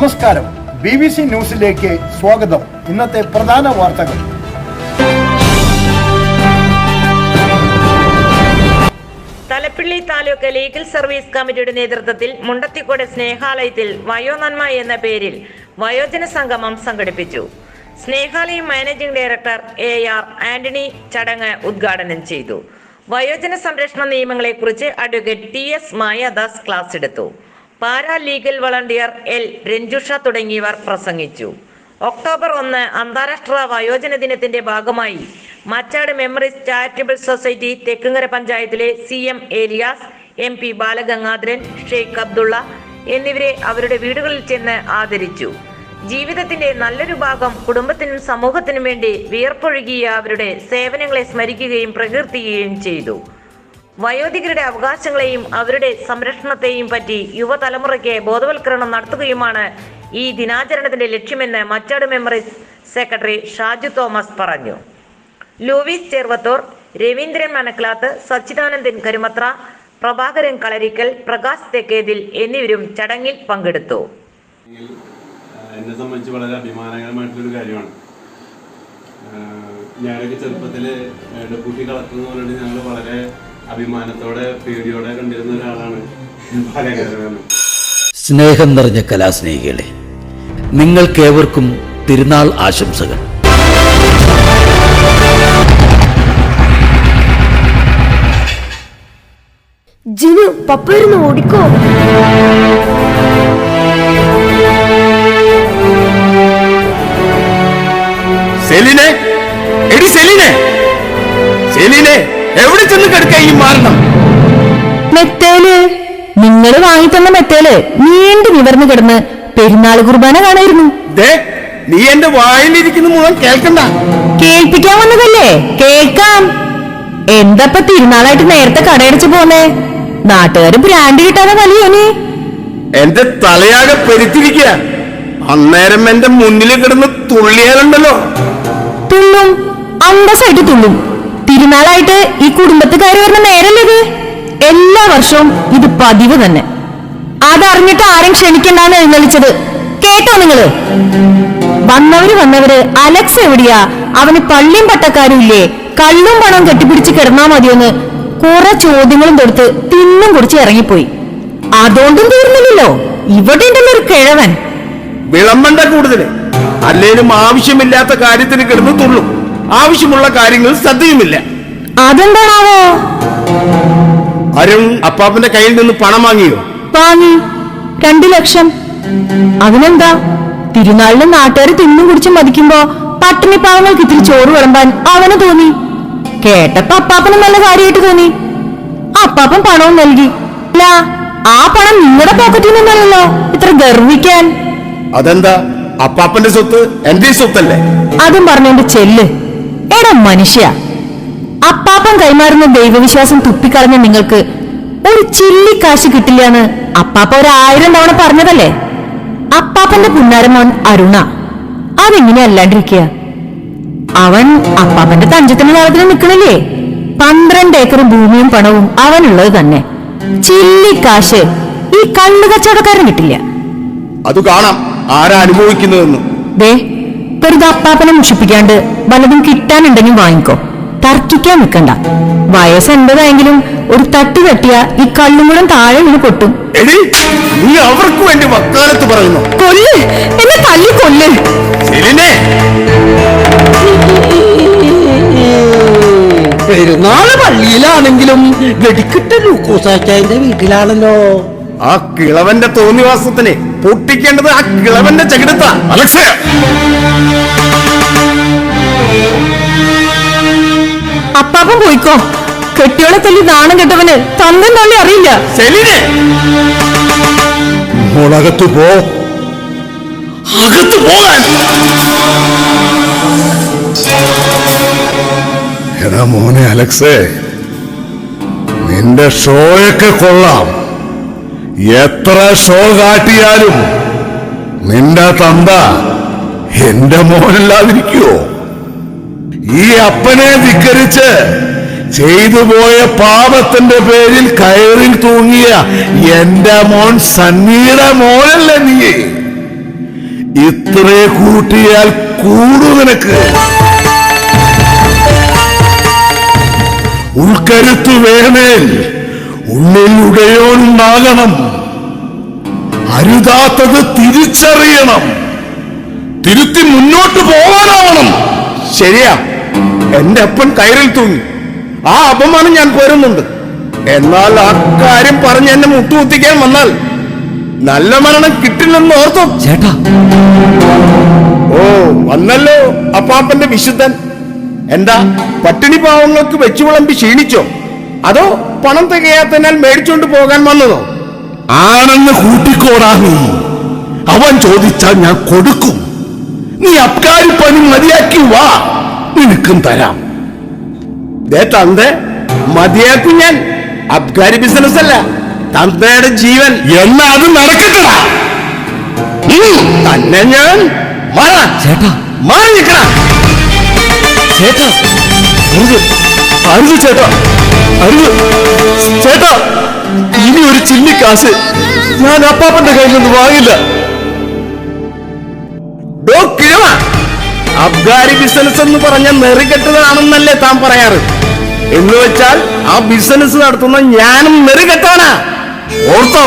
നമസ്കാരം. B B C ന്യൂസിലേക്ക് സ്വാഗതം. ഇന്നത്തെ പ്രധാന വാർത്തകൾ. തലപ്പിള്ളി താലൂക്ക് ലീഗൽ സർവീസ് കമ്മിറ്റിയുടെ നേതൃത്വത്തിൽ മുണ്ടത്തിക്കോട് സ്നേഹാലയത്തിൽ വയോനന്മ എന്ന പേരിൽ വയോജന സംഗമം സംഘടിപ്പിച്ചു. Snehalayam managing director A R Antony ചടങ്ങ് ഉദ്ഘാടനം ചെയ്തു. വയോജന സംരക്ഷണ നിയമങ്ങളെക്കുറിച്ച് advocate T S Mayadas class എടുത്തു. Paralegal volunteer L Ranjusha തുടങ്ങിയവർ പ്രസംഗിച്ചു. ഒക്ടോബർ ഒന്ന് അന്താരാഷ്ട്ര വയോജന ദിനത്തിന്റെ ഭാഗമായി Machad memories charitable society Thekkumkara പഞ്ചായത്തിലെ C M Elias M P Balagangadharan Sheikh Abdullah എന്നിവരെ അവരുടെ വീടുകളിൽ ചെന്ന് ആദരിച്ചു. ജീവിതത്തിന്റെ നല്ലൊരു ഭാഗം കുടുംബത്തിനും സമൂഹത്തിനും വേണ്ടി വിയർപ്പൊഴുകിയ അവരുടെ സേവനങ്ങളെ സ്മരിക്കുകയും പ്രകീർത്തിക്കുകയും ചെയ്തു. വയോധികരുടെ അവകാശങ്ങളെയും അവരുടെ സംരക്ഷണത്തെയും പറ്റി യുവതലമുറയ്ക്ക് ബോധവൽക്കരണം നടത്തുകയുമാണ് ഈ ദിനാചരണത്തിന്റെ ലക്ഷ്യമെന്ന് മച്ചാട് മെമ്മറീസ് സെക്രട്ടറി ഷാജു തോമസ് പറഞ്ഞു. ലൂവിസ് ചേർവത്തൂർ രവീന്ദ്രൻ മനക്ലാത്ത് സച്ചിദാനന്ദൻ കരുമത്ര പ്രഭാകരൻ കളരിക്കൽ പ്രകാശ് തെക്കേതിൽ എന്നിവരും ചടങ്ങിൽ പങ്കെടുത്തു. എന്നെ സംബന്ധിച്ച് വളരെ അഭിമാനകരമായിട്ടുള്ളൊരു കാര്യമാണ്. ഞാനൊക്കെ ചെറുപ്പത്തിൽ ഡെപ്യൂട്ടി കളക്ടർ എന്ന് പറഞ്ഞിട്ട് ഞങ്ങൾ വളരെ അഭിമാനത്തോടെ പേടിയോടെ കണ്ടിരുന്ന ഒരാളാണ് സ്നേഹം നിറഞ്ഞ കലാസ്നേഹികളെ നിങ്ങൾക്കേവർക്കും തിരുനാൾ ആശംസകൾ. ജിനു പപ്പയിരുന്ന് ഓടിക്കോ. സെലിനെ എടി സെലിനെ. സെലിനെ. എവിടെ ചെന്ന് കിടക്ക ഈ മാരണം? മെത്തേൽ. നിങ്ങൾ വാങ്ങി തന്ന മെത്തേൽ നീണ്ടു നിവർന്നു കിടന്ന് പെരുന്നാൾ കുർബാന കാണായിരുന്നു. നീ എന്റെ വായിലിരിക്കുന്ന മുഴുവൻ കേൾക്കണ്ട. കേൾപ്പിക്കാൻ വന്നതല്ലേ? കേൾക്കാം. എന്തപ്പ തിരുനാളായിട്ട് നേരത്തെ കടയടിച്ചു പോന്നേ? നാട്ടുകാര് ബ്രാൻഡ് കിട്ടാതെ നല്ലോനെ എന്റെ തലയാകെ പെരുത്തിരിക്കുക അന്നേരം എന്റെ മുന്നിൽ കിടന്ന് തുള്ളിയാലുണ്ടല്ലോ. തുള്ളും. അന്തസ്സായിട്ട് തുള്ളും. തിരുനാളായിട്ട് ഈ കുടുംബത്തുകാർ വരുന്ന നേരല്ലേ എല്ലാ വർഷവും ഇത് പതിവ് തന്നെ. അതറിഞ്ഞിട്ട് ആരും ക്ഷണിക്കണ്ടെന്ന് എഴുന്നള്ളിച്ചത് കേട്ടോ നിങ്ങൾ? വന്നവര് വന്നവര് അലക്സ് എവിടെയാ? അവന് പള്ളിയും പട്ടക്കാരും ഇല്ലേ? കള്ളും പണവും കെട്ടിപ്പിടിച്ച് കിടന്നാ മതിയെന്ന് കുറെ ചോദ്യങ്ങളും തൊടുത്ത് തിന്നും കുറിച്ച് ഇറങ്ങിപ്പോയി. അതുകൊണ്ടും തീർന്നില്ലല്ലോ. ഇവിടെ ഉണ്ടല്ലോ ഒരു കിഴവൻ. വിളമ്പണ്ട കൂടുതൽ. അല്ലേലും ആവശ്യമില്ലാത്ത കാര്യത്തിന് കിടന്നു തുള്ളും. ആവശ്യമുള്ള കാര്യങ്ങൾ ശ്രദ്ധയുമില്ല. അതെന്താണാവോ? അരുൺ അപ്പാപ്പന്റെ കയ്യിൽ നിന്ന് പണം വാങ്ങിയോ? വാങ്ങി. രണ്ടു ലക്ഷം. അതിനെന്താ? തിരുനാളിന് നാട്ടുകാർ തിന്നും കുടിച്ചും മതിക്കുമ്പോ പട്ടിണി പാവങ്ങൾക്ക് ഇത്തിരി ചോറ് വിളമ്പാൻ അവന് തോന്നി. കേട്ടപ്പോ അപ്പാപ്പന് നല്ല കാര്യമായിട്ട് തോന്നി. അപ്പാപ്പൻ പണവും നൽകി. അല്ല ആ പണം നിങ്ങളുടെ പോക്കറ്റിൽ നിന്നല്ലോ ഇത്ര ഗർവിക്കാൻ. അതെന്താ? അപ്പാപ്പന്റെ സ്വത്ത് എന്റെ സ്വത്തല്ലേ? അതും പറഞ്ഞോണ്ട് ചെല്ല്. എടാ മനുഷ്യ അപ്പാപ്പൻ കൈമാറുന്ന ദൈവവിശ്വാസം തുപ്പിക്കളഞ്ഞ നിങ്ങൾക്ക് ഒരു ചില്ലിക്കാശ് കിട്ടില്ലാന്ന് അപ്പാപ്പ ഒരു ആയിരം തവണ പറഞ്ഞതല്ലേ? അപ്പാപ്പന്റെ പുന്നാരമോൻ അരുണ. അതെങ്ങനെ അല്ലാണ്ടിരിക്കുക? അവൻ അപ്പാപ്പന്റെ തഞ്ചത്തിന് കാലത്തിന് നിൽക്കണില്ലേ? പന്ത്രണ്ട് ഏക്കർ ഭൂമിയും പണവും അവനുള്ളത് തന്നെ. ചില്ലിക്കാശ് ഈ കള്ളു കച്ചവടക്കാരൻ കിട്ടില്ല. അത് കാണാം ആരാ അനുഭവിക്കുന്നതെന്ന്. ദേ വെറുതെ അപ്പാപ്പനെ മുഷിപ്പിക്കാണ്ട് വല്ലതും കിട്ടാനുണ്ടെങ്കിൽ വാങ്ങിക്കോ. തർക്കിക്കാൻ നിൽക്കണ്ട. വയസ്സ് എൺപതായെങ്കിലും ഒരു തട്ടി തട്ടിയ ഈ കള്ളുമുടം താഴെ വീണ് പൊട്ടും. എടി നീ അവർക്ക് വേണ്ടി വക്കാലത്ത് പറയുന്നു? കൊല്ല്. എന്നെ തല്ലി കൊല്ല്. സെലിനെ പെരുന്നാൾ പള്ളിയിലാണെങ്കിലും വെടിക്കിട്ട ലൂക്കോസാച്ചായന്റെ വീട്ടിലാണല്ലോ. ആ കിളവന്റെ തോന്നിവാസത്തിനെ പൊട്ടിക്കേണ്ടത് ആ കിളവന്റെ ചകിടത്ത. അലക്സയ അപ്പാപ്പൻ പോയിക്കോ. കെട്ടിയോളെ തല്ലി നാണം കെട്ടവന് തന്തം തള്ളി അറിയില്ല. മോളകത്ത് പോ. അകത്ത് പോകാൻ! എടാ മോനെ അലക്സേ നിന്റെ ഷോയൊക്കെ കൊള്ളാം. എത്ര ഷോ കാട്ടിയാലും നിന്റെ തന്ത എന്റെ മോനല്ലാതിരിക്കുവോ? ഈ അപ്പനെ ധിക്കരിച്ച് ചെയ്തു പോയ പാപത്തിന്റെ പേരിൽ കയറിൽ തൂങ്ങിയ എന്റെ മോൻ സന്നിയുടെ മോനല്ല നീ? ഇത്രേ കൂട്ടിയാൽ കൂടു നിനക്ക്. ഉൾക്കരുത്തു വേണേൽ ഉള്ളിൽ ഉടയോണുണ്ടാകണം അരുതാത്തത് തിരിച്ചറിയണം. തിരുത്തി മുന്നോട്ട് പോകാനാവണം ശരിയാ. എന്റെ അപ്പൻ കയറിൽ തൂങ്ങി. ആ അപമാനം ഞാൻ പോരുന്നുണ്ട്. എന്നാൽ ആ കാര്യം പറഞ്ഞ് എന്നെ മുട്ടുകുത്തിക്കാൻ വന്നാൽ നല്ല മരണം കിട്ടില്ലെന്ന് ഓർത്തു? ചേട്ടാ. ഓ വന്നല്ലോ അപ്പാപ്പന്റെ വിശുദ്ധൻ. എന്താ പട്ടിണി പാവങ്ങൾക്ക് വെച്ചു വിളമ്പി ക്ഷീണിച്ചോ? അതോ പണം തികയാത്തതിനാൽ മേടിച്ചോണ്ട് പോകാൻ വന്നതോ? ആണെന്ന് കൂട്ടിക്കോടാ നീ. അവൻ ചോദിച്ചാൽ ഞാൻ കൊടുക്കും. നീ അബ്കാരി പണി മതിയാക്കി വാ. നിനക്കും തരാം. ദേ തന്തെ മതിയാക്കും ഞാൻ അബ്ഗാരി ബിസിനസ് അല്ല തന്തയുടെ ജീവൻ. എന്നാ അത് നടക്കട്ടടാ. തന്നെ ഞാൻ. മാറാ ചേട്ടാ. മാറി നിൽക്കണ ചേട്ടാ. അരുത്. അരുത് ചേട്ടാ. അരുത്. ചേട്ടാ ഇനി ഒരു ചില്ലി കാശ് ഞാൻ അപ്പാപ്പന്റെ കയ്യിൽ നിന്ന് വാങ്ങില്ല. അബ്കാരി ബിസിനസ് എന്ന് പറഞ്ഞ നെറികെട്ടതാണെന്നല്ലേ താൻ പറയാറ്. എന്ന് വെച്ചാൽ ആ ബിസിനസ് നടത്തുന്ന ഞാനും നെറുകെട്ടാണ് ഓർത്തോ?